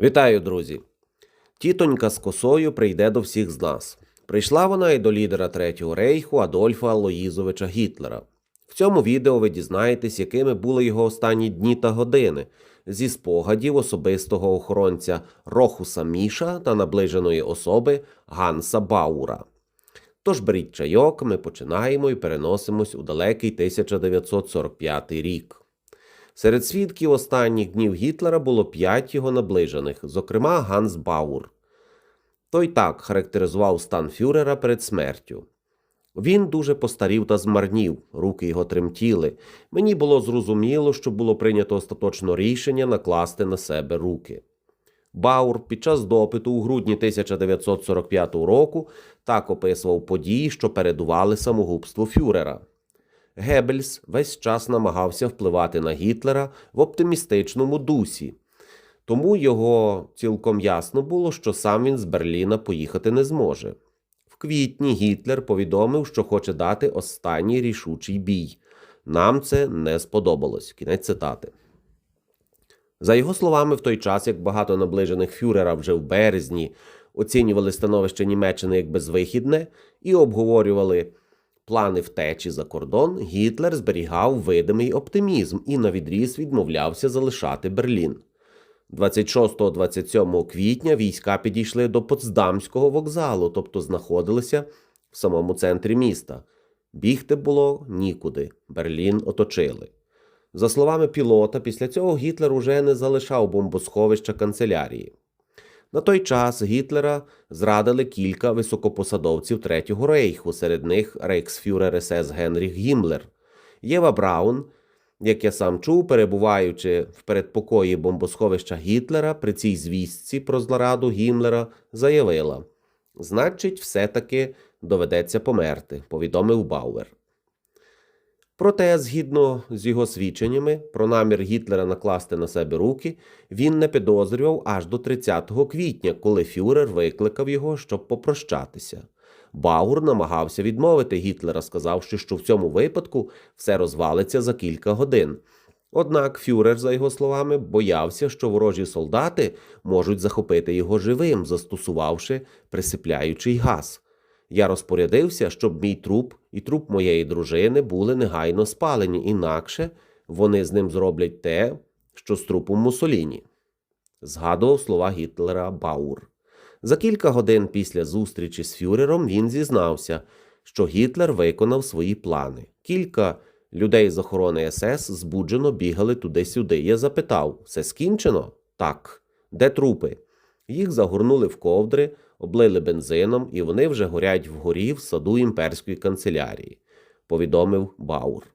Вітаю, друзі! Тітонька з косою прийде до всіх з нас. Прийшла вона і до лідера Третього рейху Адольфа Алоїзовича Гітлера. В цьому відео ви дізнаєтесь, якими були його останні дні та години зі спогадів особистого охоронця Рохуса Міша та наближеної особи Ганса Баура. Тож беріть чайок, ми починаємо і переносимось у далекий 1945 рік. Серед свідків останніх днів Гітлера було п'ять його наближених, зокрема Ганс Баур. Той так характеризував стан фюрера перед смертю. Він дуже постарів та змарнів, руки його тремтіли. Мені було зрозуміло, що було прийнято остаточно рішення накласти на себе руки. Баур під час допиту у грудні 1945 року так описував події, що передували самогубству фюрера. Геббельс весь час намагався впливати на Гітлера в оптимістичному дусі, тому його цілком ясно було, що сам він з Берліна поїхати не зможе. В квітні Гітлер повідомив, що хоче дати останній рішучий бій. Нам це не сподобалось. Кінець цитати. За його словами, в той час, як багато наближених фюрера вже в березні оцінювали становище Німеччини як безвихідне і обговорювали плани втечі за кордон, Гітлер зберігав видимий оптимізм і навідріз відмовлявся залишати Берлін. 26-27 квітня війська підійшли до Потсдамського вокзалу, тобто знаходилися в самому центрі міста. Бігти було нікуди. Берлін оточили. За словами пілота, після цього Гітлер уже не залишав бомбосховища канцелярії. На той час Гітлера зрадили кілька високопосадовців Третього рейху, серед них рейхсфюрер СС Генріх Гіммлер. Єва Браун, як я сам чув, перебуваючи в передпокої бомбосховища Гітлера, при цій звістці про злораду Гіммлера заявила: Значить, все-таки доведеться померти, повідомив Бауер. Проте, згідно з його свідченнями про намір Гітлера накласти на себе руки, він не підозрював аж до 30 квітня, коли фюрер викликав його, щоб попрощатися. Баур намагався відмовити Гітлера, сказавши, що в цьому випадку все розвалиться за кілька годин. Однак фюрер, за його словами, боявся, що ворожі солдати можуть захопити його живим, застосувавши присипляючий газ. Я розпорядився, щоб мій труп і труп моєї дружини були негайно спалені, інакше вони з ним зроблять те, що з трупом Мусоліні. Згадував слова Гітлера Баур. За кілька годин після зустрічі з фюрером він зізнався, що Гітлер виконав свої плани. Кілька людей з охорони СС збуджено бігали туди-сюди. Я запитав: все скінчено? Так. Де трупи? Їх загорнули в ковдри, облили бензином, і вони вже горять вгорі в саду імперської канцелярії, повідомив Баур.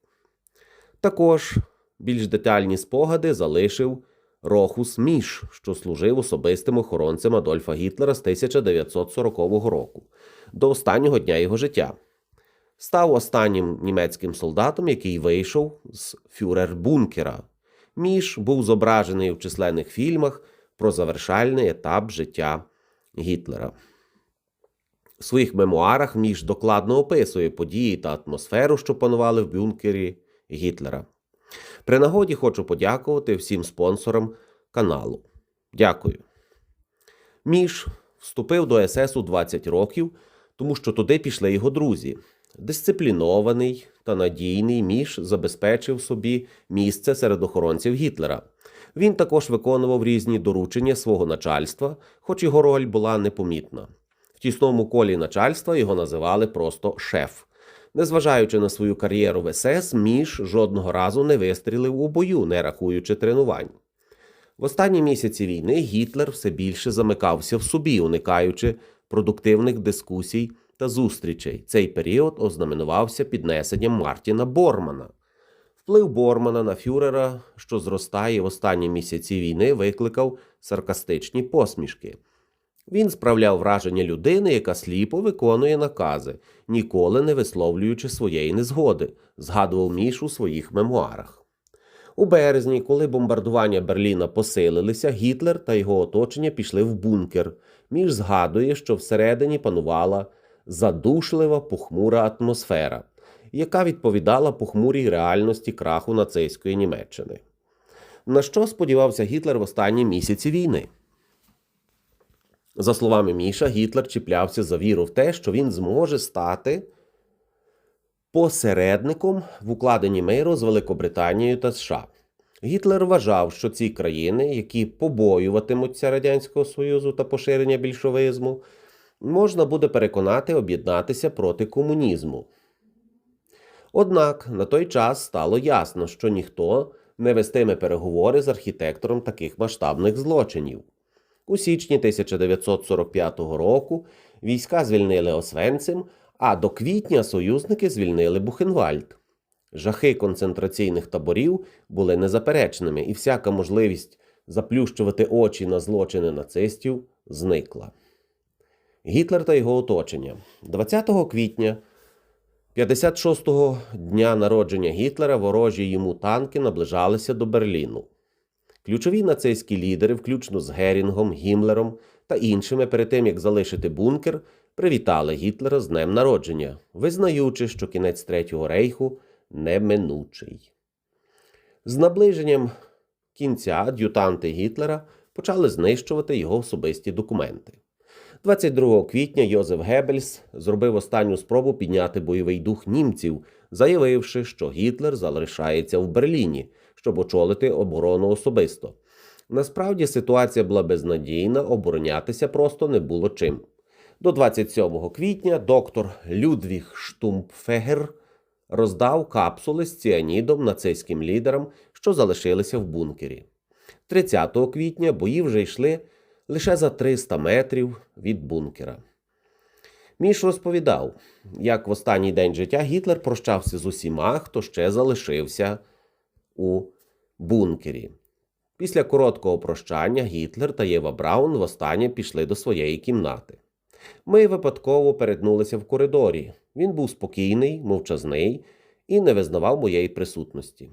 Також більш детальні спогади залишив Рохус Міш, що служив особистим охоронцем Адольфа Гітлера з 1940 року, до останнього дня його життя. Став останнім німецьким солдатом, який вийшов з фюрер-бункера. Міш був зображений у численних фільмах про завершальний етап життя Гітлера. У своїх мемуарах Міш докладно описує події та атмосферу, що панували в бункері Гітлера. При нагоді хочу подякувати всім спонсорам каналу. Дякую. Міш вступив до СС у 20 років, тому що туди пішли його друзі. Дисциплінований та надійний Міш забезпечив собі місце серед охоронців Гітлера. Він також виконував різні доручення свого начальства, хоч його роль була непомітна. В тісному колі начальства його називали просто шеф. Незважаючи на свою кар'єру в СС, Міш жодного разу не вистрілив у бою, не рахуючи тренувань. В останні місяці війни Гітлер все більше замикався в собі, уникаючи продуктивних дискусій та зустрічей. Цей період ознаменувався піднесенням Мартіна Бормана. Вплив Бормана на фюрера, що зростає в останні місяці війни, викликав саркастичні посмішки. Він справляв враження людини, яка сліпо виконує накази, ніколи не висловлюючи своєї незгоди, згадував Міш у своїх мемуарах. У березні, коли бомбардування Берліна посилилися, Гітлер та його оточення пішли в бункер. Міш згадує, що всередині панувала задушлива похмура атмосфера, яка відповідала похмурій реальності краху нацистської Німеччини. На що сподівався Гітлер в останні місяці війни? За словами Міша, Гітлер чіплявся за віру в те, що він зможе стати посередником в укладенні миру з Великобританією та США. Гітлер вважав, що ці країни, які побоюватимуться Радянського Союзу та поширення більшовизму, можна буде переконати об'єднатися проти комунізму. Однак на той час стало ясно, що ніхто не вестиме переговори з архітектором таких масштабних злочинів. У січні 1945 року війська звільнили Освенцим, а до квітня союзники звільнили Бухенвальд. Жахи концентраційних таборів були незаперечними, і всяка можливість заплющувати очі на злочини нацистів зникла. Гітлер та його оточення 20 квітня 56-го дня народження Гітлера ворожі йому танки наближалися до Берліну. Ключові нацистські лідери, включно з Герінгом, Гімлером та іншими, перед тим як залишити бункер, привітали Гітлера з днем народження, визнаючи, що кінець Третього рейху неминучий. З наближенням кінця ад'ютанти Гітлера почали знищувати його особисті документи. 22 квітня Йозеф Геббельс зробив останню спробу підняти бойовий дух німців, заявивши, що Гітлер залишається в Берліні, щоб очолити оборону особисто. Насправді ситуація була безнадійна, оборонятися просто не було чим. До 27 квітня доктор Людвіг Штумпфегер роздав капсули з ціанідом нацистським лідерам, що залишилися в бункері. 30 квітня бої вже йшли лише за 300 метрів від бункера. Міш розповідав, як в останній день життя Гітлер прощався з усіма, хто ще залишився у бункері. Після короткого прощання Гітлер та Єва Браун востаннє пішли до своєї кімнати. Ми випадково перетнулися в коридорі. Він був спокійний, мовчазний і не визнавав моєї присутності.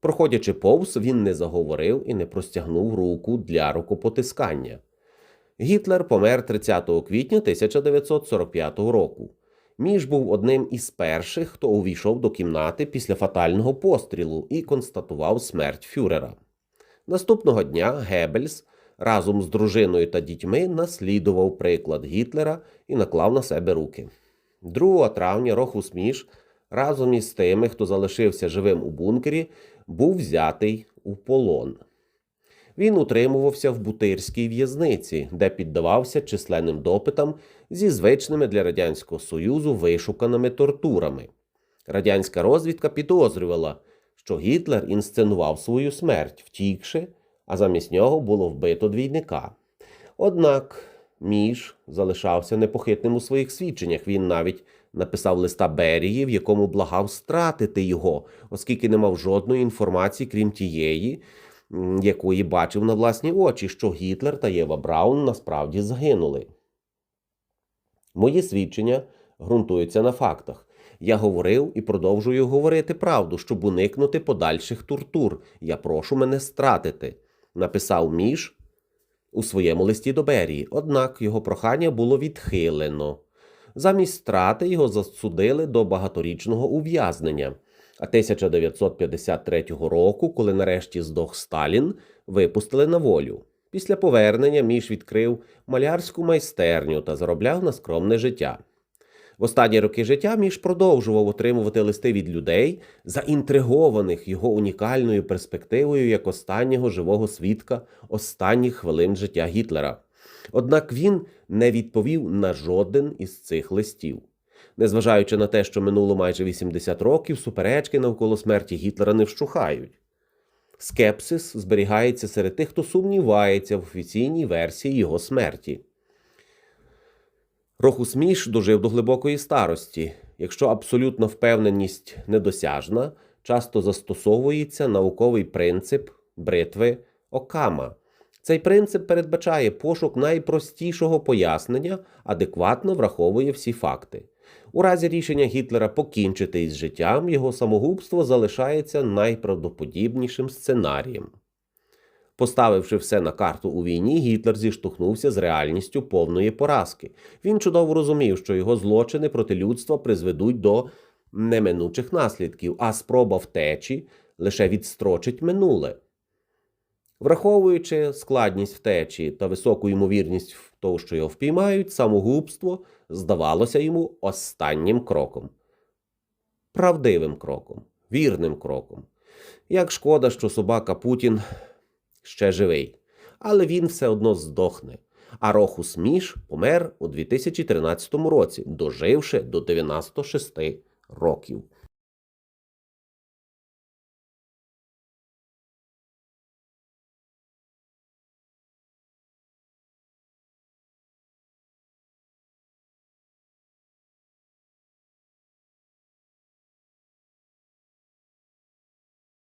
Проходячи повз, він не заговорив і не простягнув руку для рукопотискання. Гітлер помер 30 квітня 1945 року. Між був одним із перших, хто увійшов до кімнати після фатального пострілу і констатував смерть фюрера. Наступного дня Геббельс разом з дружиною та дітьми наслідував приклад Гітлера і наклав на себе руки. 2 травня Рохус Міш разом із тими, хто залишився живим у бункері, був взятий у полон. Він утримувався в бутирській в'язниці, де піддавався численним допитам зі звичними для Радянського Союзу вишуканими тортурами. Радянська розвідка підозрювала, що Гітлер інсценував свою смерть, втікши, а замість нього було вбито двійника. Однак Міш залишався непохитним у своїх свідченнях. Він навіть написав листа Берії, в якому благав стратити його, оскільки не мав жодної інформації, крім тієї, якої бачив на власні очі, що Гітлер та Єва Браун насправді загинули. Мої свідчення ґрунтуються на фактах. Я говорив і продовжую говорити правду, щоб уникнути подальших тортур. Я прошу мене стратити, написав Міш у своєму листі до Берії. Однак його прохання було відхилено. Замість страти його засудили до багаторічного ув'язнення. А 1953 року, коли нарешті здох Сталін, випустили на волю. Після повернення Міш відкрив малярську майстерню та заробляв на скромне життя. В останні роки життя Міш продовжував отримувати листи від людей, заінтригованих його унікальною перспективою як останнього живого свідка останніх хвилин життя Гітлера. Однак він не відповів на жоден із цих листів. Незважаючи на те, що минуло майже 80 років, суперечки навколо смерті Гітлера не вщухають. Скепсис зберігається серед тих, хто сумнівається в офіційній версії його смерті. Рохус Міш дожив до глибокої старості. Якщо абсолютна впевненість недосяжна, часто застосовується науковий принцип бритви Окама. Цей принцип передбачає пошук найпростішого пояснення, адекватно враховує всі факти. У разі рішення Гітлера покінчити із життям, його самогубство залишається найправдоподібнішим сценарієм. Поставивши все на карту у війні, Гітлер зіштовхнувся з реальністю повної поразки. Він чудово розумів, що його злочини проти людства призведуть до неминучих наслідків, а спроба втечі лише відстрочить минуле. Враховуючи складність втечі та високу ймовірність в того, що його впіймають, самогубство здавалося йому останнім кроком. Правдивим кроком, вірним кроком. Як шкода, що собака Путін ще живий, але він все одно здохне. А Рохус Міш помер у 2013 році, доживши до 96 років.